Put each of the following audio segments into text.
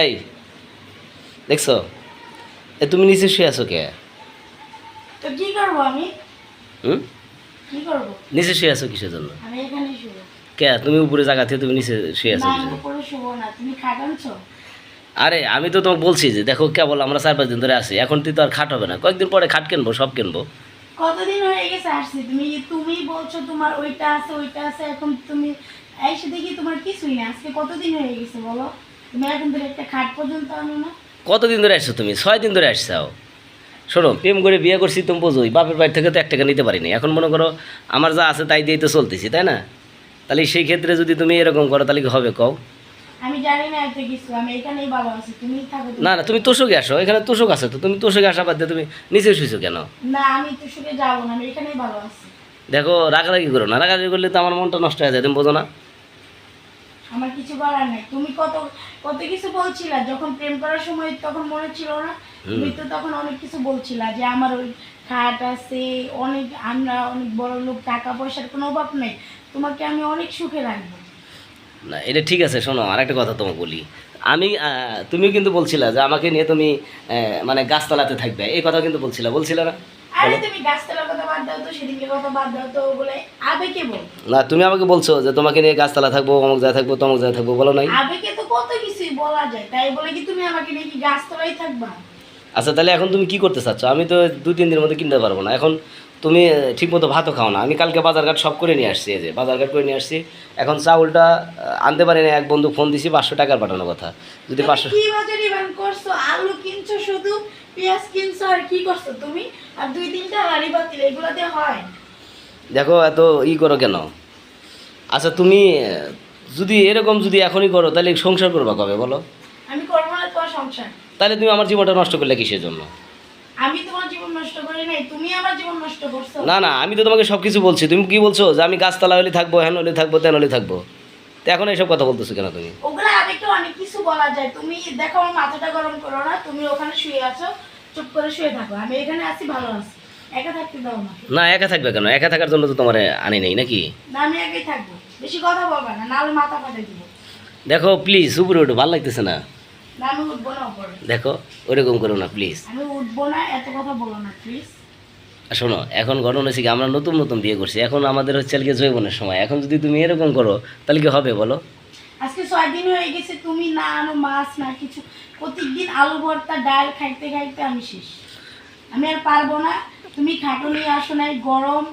এই দেখছ? এ তুমি নিচে শুয়ে আছো কে? তো কি করব আমি? হুম? কি করব? নিচে শুয়ে আছো কিসের জন্য? আমি এখানে শুবো। কে? তুমি উপরে জায়গা থেকে তুমি নিচে শুয়ে আছো না কিসের আমি জন্য? উপরে শুবো না। তুমি খাটানছো আরে আমি তো তোমাকে বলছি যে দেখো কেবল আমরা চার পাঁচ দিন ধরে আসি এখন তুই তো আর খাট হবে না। কয়েকদিন পরে খাট কিনবো সব কিনবো। কতদিন হয়ে গেছে আসছি? তুমি তুমি বলছো তোমার ওইটা আছে ওইটা আছে এখন তুমি এসে দেখি তোমার কিছুই না। আজকে কতদিন হয়ে গেছে বলো? কতদিন ধরে আসছো তুমি? ছয় দিন ধরে আসছাও শোনো প্রেম করে বিয়ে করছি তুমি বোঝোই। বাপের বাড়ি থেকে তো এক টাকা নিতে পারিনি। এখন মনে করো আমার যা আছে তাই দিয়েই তো চলতেছি তাই না? তাহলে সেই ক্ষেত্রে যদি তুমি এরকম করো তাহলে কি হবে কও? আমি জানি না এত কিছু আমি এখানেই ভালো আছি তুমি থাকো। না না তুমি তোষকে আসো এখানে তোষক আছে তো তুমি তোষকে আসা বাদ দিয়ে তুমি নিচে শুয়েছো কেন? না আমি তো সুখে না আমি এখানেই ভালো আছি। দেখো রাগারাগি করো না। রাগারাগি করলে তো আমার মনটা নষ্ট হয়ে যায় তুমি বোঝো না? আমার কিছু বলার নাই। তুমি কত কত কিছু বলছিলা? যখন প্রেম করার সময় তখন মনে ছিল না? তুমি তো তখন অনেক কিছু বলছিলা যে আমার ওই খাট আছে অনেক আমরা অনেক বড় লোক টাকা পয়সার কোনো অভাব নেই। তোমাকে আমি অনেক সুখে রাখব। না এটা ঠিক আছে শোনো আর একটা কথা তোমাকে বলি। আমি তুমিও কিন্তু বলছিলা যে আমাকে নিয়ে তুমি মানে গাছতলাতে থাকবে। এই কথা কিন্তু বলছিলা বলছিলা না? না তুমি আমাকে বলছো যে তোমাকে নিয়ে গাছতলা থাকব অমুক জায়গায় থাকব তমুক জায়গায় থাকব বলো নাই। আবেগে তো কত কিছুই বলা যায় তাই বলে কি তুমি আমাকে নিয়ে কি গাছতলাই থাকবা? আচ্ছা তাহলে এখন তুমি কি করতে চাচ্ছ? আমি তো দু তিন দিনের মধ্যে কিনতে পারব না। এখন তুমি ঠিক মতো ভাতও খাও না। আমি কালকে বাজারঘাট সব করে নিয়ে আসছি এই যে বাজারঘাট করে নিয়ে আসছি। এখন চাউলটা আনতে পারি না এক বন্ধু ফোন দিছি পাঁচশো টাকার পাঠানোর কথা। যদি পাঁচশো আলু কিনছো শুধু? পেঁয়াজ কিনছো আর কি করছ তুমি? আর দুই তিনটা হাড়ি বাতিল এগুলো হয়। দেখো এত ই করো কেন? আচ্ছা তুমি যদি এরকম যদি এখনই করো তাহলে সংসার করবা কবে বলো? আমি করব না তোমার সংসার। তাহলে তুমি আমার জীবনটা নষ্ট করলে কিসের জন্য? আমি তোমার জীবন নষ্ট করি নাই তুমি আমার জীবন নষ্ট করছ। না না আমি তো তোমাকে সব কিছু বলছি। তুমি কি বলছো যে আমি গাছতলা হলে থাকব হ্যান হলে থাকব তেন হলে থাকব? তো এখন এইসব কথা বলতেছো কেন তুমি? ওগুলো আবেগে অনেক কিছু বলা যায়। তুমি দেখো আমার মাথাটা গরম করো না। তুমি ওখানে শুয়ে আছো চুপ করে শুয়ে থাকো। আমি এখানে আছি ভালো আছি। একা থাকতে দাও না না একা থাকবে কেন? একা থাকার জন্য তো তোমার আনি নেই নাকি? না আমি একাই থাকব। বেশি কথা বলবা না নাহলে মাথা ফাটে দিব। দেখো প্লিজ উপরে উঠো ভালো লাগতেছে না? না আমি উঠবো না উপরে। দেখো ওরকম করো না প্লিজ আমি উঠবো না এত কথা বলো না প্লিজ শোনো, এখন ঘটনা হচ্ছে কি, আমরা নতুন নতুন বিয়ে করছি, এখন আমাদের হচ্ছে আর কি জৈবনের সময়। এখন যদি তুমি এরকম করো, তাহলে কি হবে বলো? আজকে ছয় দিন হয়ে গেছে, তুমি না আনো মাছ, না কিছু। প্রত্যেকদিন আলু ভর্তা, ডাল খাইতে খাইতে আমি শেষ। আমি আর পারব না, তুমি খাটো নিয়ে আসো নাই, গরম।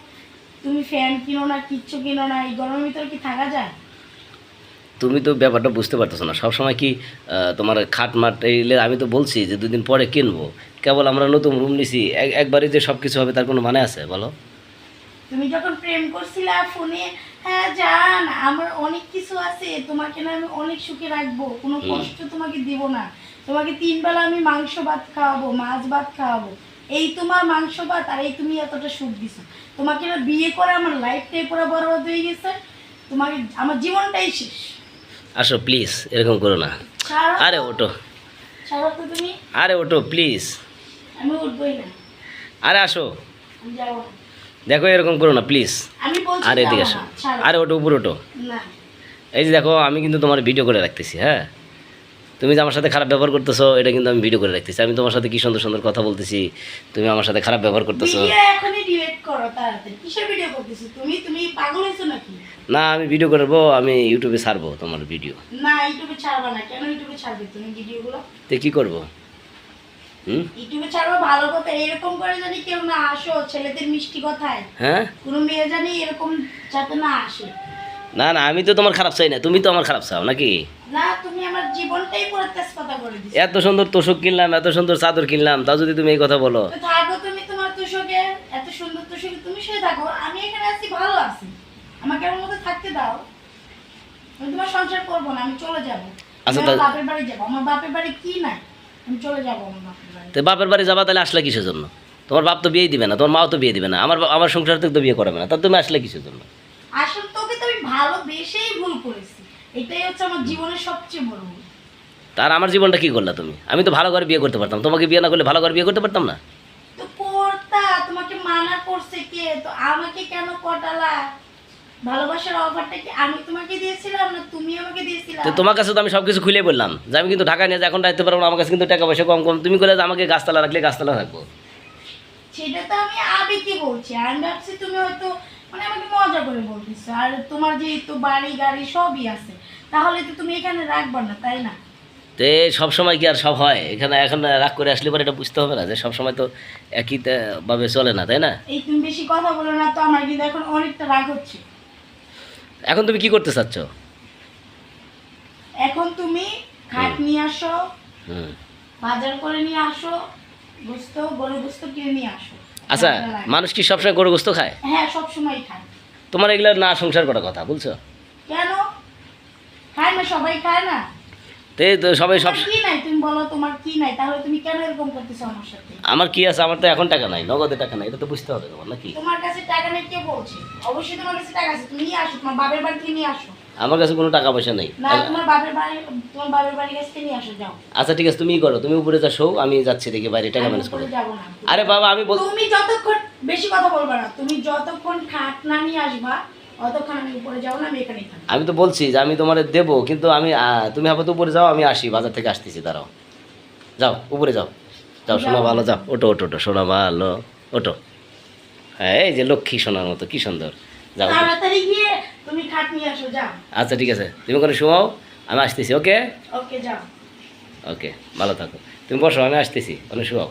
তুমি ফ্যান কিনো না, কিচ্ছু কিনো না, এই গরমের ভিতরে কি থাকা যায়? তুমি তো ব্যাপারটা বুঝতে পারতেছো না। সবসময় কি তোমার খাট মাট এলে আমি তো বলছি যে দুদিন পরে কিনবো। কেবল আমরা নতুন রুম নিছি এক- একবারে যে সব কিছু হবে তার কোনো মানে আছে বলো? তুমি যখন প্রেম করছিলা ফোনে হ্যাঁ জান আমার অনেক কিছু আছে তোমাকে না আমি অনেক সুখে রাখব কোনো কষ্ট তোমাকে দিব না। তোমাকে তিন বেলা আমি মাংস ভাত খাওয়াবো মাছ ভাত খাওয়াবো। এই তোমার মাংস ভাত আর এই তুমি এতটা সুখ দিছো। তোমাকে না বিয়ে করে আমার লাইফটাই পুরো বরবাদ হয়ে গেছে। তোমাকে আমার জীবনটাই শেষ। আসো প্লিজ এরকম করো না। আরে ওটো আরে ওটো প্লিজ আমি উঠবোই না। আরে আসো। দেখো এরকম করো না প্লিজ আরে এদিকে আসো। আরে ওটো উপর ওটো এই যে দেখো আমি কিন্তু তোমার ভিডিও করে রাখতেছি হ্যাঁ? তুমি যে আমার সাথে খারাপ ব্যবহার করতেছো এটা কিন্তু আমি ভিডিও করে রাখতেছি। আমি তোমার সাথে কি সুন্দর সুন্দর কথা বলতেছি তুমি আমার সাথে খারাপ ব্যবহার করতেছো। এখনই ডিলিট করো তাড়াতাড়ি। কিসের ভিডিও করতেছো? তুমি তুমি পাগল হয়েছো নাকি? না আমি ভিডিও করব আমি ইউটিউবে ছাড়বো তোমার ভিডিও না ইউটিউবে ছাড়বা না। কেন ইউটিউবে ছাড়বে তুমি ভিডিওগুলো তো কী করব? হুম? ইউটিউবে ছাড়বা ভালো কথা। এরকম করে জানি কেউ না আসো ছেলেদের মিষ্টি কথায় হ্যাঁ? কোনো মেয়ে জানি এরকম যাতে না আসে। না না আমি তো তোমার খারাপ চাই না তুমি তো আমার খারাপ চাও নাকি? না তুমি আমার জীবনটাই পুরো তেজপাতা করে দিচ্ছ এত সুন্দর তোষক কিনলাম এত সুন্দর চাদর কিনলাম তাও যদি তুমি এই কথা বলো। তো থাকো তুমি তোমার তোষকে এত সুন্দর তোষকে তুমি শুয়ে থাকো আমি এখানে আছি ভালো আছি। আমাকে আমার মতো থাকতে দাও। আমি তোমার সংসার করব না আমি চলে যাব। আচ্ছা, তা- বাপের বাড়ি যাব আমার বাপের বাড়ি কি নাই? আমি চলে যাব আমার বাপের বাড়ি। তো বাপের বাড়ি যাবা তাহলে আসলে কিসের জন্য? তোমার বাপ তো বিয়েই দিবে না তোমার মাও তো বিয়ে দিবে না আমার আমার সংসার থেকে তো বিয়ে করাবে না তা তুমি আসলে কিসের জন্য? আসলে তোকে আমি ভালোবেসেই ভুল করেছি। এটাই হচ্ছে আমার জীবনের সবচেয়ে বড় ভুল। তার আমার জীবনটা কি করলা তুমি? আমি তো ভালো করে বিয়ে করতে পারতাম। তোমাকে বিয়ে না করলে ভালো করে বিয়ে করতে পারতাম না? তো করতা তোমাকে মানা করছে কে? তো আমাকে কেন কটালা? ভালোবাসার অফারটা কি আমি তোমাকে দিয়েছিলাম না তুমি আমাকে দিয়েছিলা? তো তোমার কাছে তো আমি সব কিছু খুলে বললাম। যে আমি কিন্তু ঢাকা নিয়ে যে এখন রাখতে পারব না আমার কাছে কিন্তু টাকা পয়সা কম কম। তুমি যে আমাকে গাছতলা রাখলে গাছতলা রাখব। সেটা তো আমি আবেগে বলছি? আমি ভাবছি তুমি হয়তো মানে আমাকে মজা করে বলতেছো। আর তোমার যেহেতু বাড়ি গাড়ি সবই আছে তাহলে তো তুমি এখানে রাখবা না তাই না? তে সব সময় কি আর সব হয়? এখানে এখন রাগ করে আসলে পরে এটা বুঝতে হবে না যে সব সময় তো একই ভাবে চলে না তাই না? এই তুমি বেশি কথা বলো না তো আমার কিন্তু এখন অনেকটা রাগ হচ্ছে। এখন তুমি কি করতে চাচ্ছ? এখন তুমি খাট নিয়ে আসো হুম। বাজার করে নিয়ে আসো গুস্ত গরু গুস্ত কিনে নিয়ে আসো। আচ্ছা মানুষ কি সবসময় গরু গোস্ত খায়? হ্যাঁ সব সময় খায়। তোমার এগুলো না সংসার করার কথা বলছো? কেন? খায় না সবাই খায় না। তে তো সবাই সব তোমার কি নাই? তুমি বলো তোমার কি নাই? তাহলে তুমি কেন এরকম করতেছো আমার সাথে? আমার কি আছে? আমার তো এখন টাকা নাই নগদে টাকা নাই এটা তো বুঝতে হবে তোমার নাকি? তোমার কাছে টাকা নেই কে বলছে? অবশ্যই তোমার কাছে টাকা আছে তুমি নিয়ে আসো তোমার বাবার বাড়ি নিয়ে আসো। আমার কাছে কোনো টাকা পয়সা নেই। আচ্ছা ঠিক আছে তুমি করো তুমি উপরে যা শো আমি যাচ্ছি দেখি বাইরে টাকা ম্যানেজ করো। আরে বাবা আমি বল তুমি যতক্ষণ বেশি কথা বলবা না তুমি যতক্ষণ খাট না নিয়ে আসবা আমি তো বলছি যে আমি তোমার দেবো কিন্তু আমি তুমি আপাতত উপরে যাও আমি আসি বাজার থেকে আসতেছি দাঁড়াও। যাও উপরে যাও। যাও শোনা ভালো যাও। ওটো ওটো ওটো শোনা ভালো ওটো হ্যাঁ এই যে লক্ষ্মী সোনার মতো কি সুন্দর। যাও। তাড়াতাড়ি গিয়ে তুমি খাট নিয়ে আসো যাও। আচ্ছা ঠিক আছে। তুমি করে শোয়াও আমি আসতেছি ওকে? ওকে যাও। ওকে ভালো থাকো। তুমি বসো আমি আসতেছি ওখানে শোয়াও।